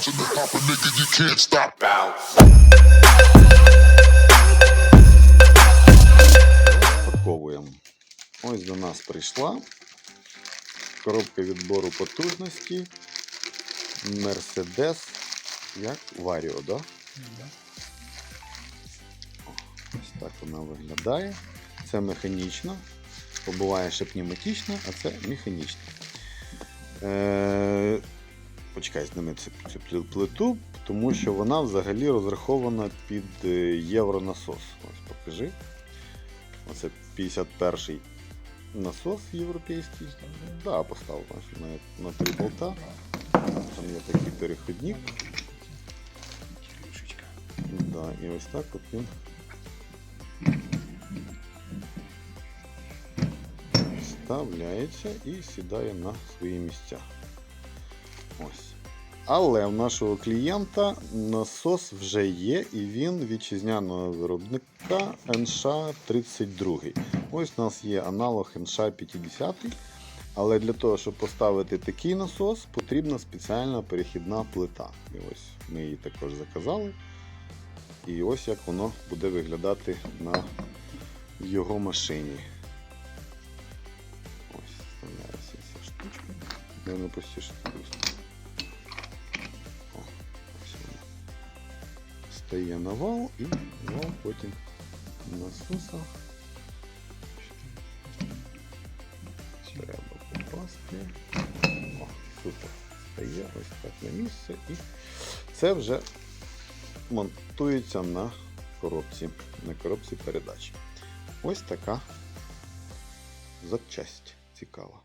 bouncing and popping, nigga, you can't stop. Розпаковуємо. Ось до нас прийшла коробка відбору потужності Mercedes як Vario, да? О, Ось так вона виглядає. Це механічно. Побуває ще пневматично, а це механічно. Е, почекай, зніми цю, цю плиту, тому що вона взагалі розрахована під е, євронасос. Ось покажи. Оце 51-й насос європейський. Да, поставив на, на три болта. Там є такий переходник. Да, і ось так от він. Вставляється і сідає на свої місця. Ось. Але в нашого клієнта насос вже є, і він вітчизняного виробника NSHA-32. Ось у нас є аналог NSHA-50. Але для того, щоб поставити такий насос, потрібна спеціальна перехідна плита. І ось ми її також заказали. І ось як воно буде виглядати на його машині. Ось, вставляється ця штучка. Де простіше. Стає на вал і вал потім насоса. Треба попасти. О, супер. Стає ось так на місце і це вже монтується на коробці, на коробці передач. Ось така запчасть цікава.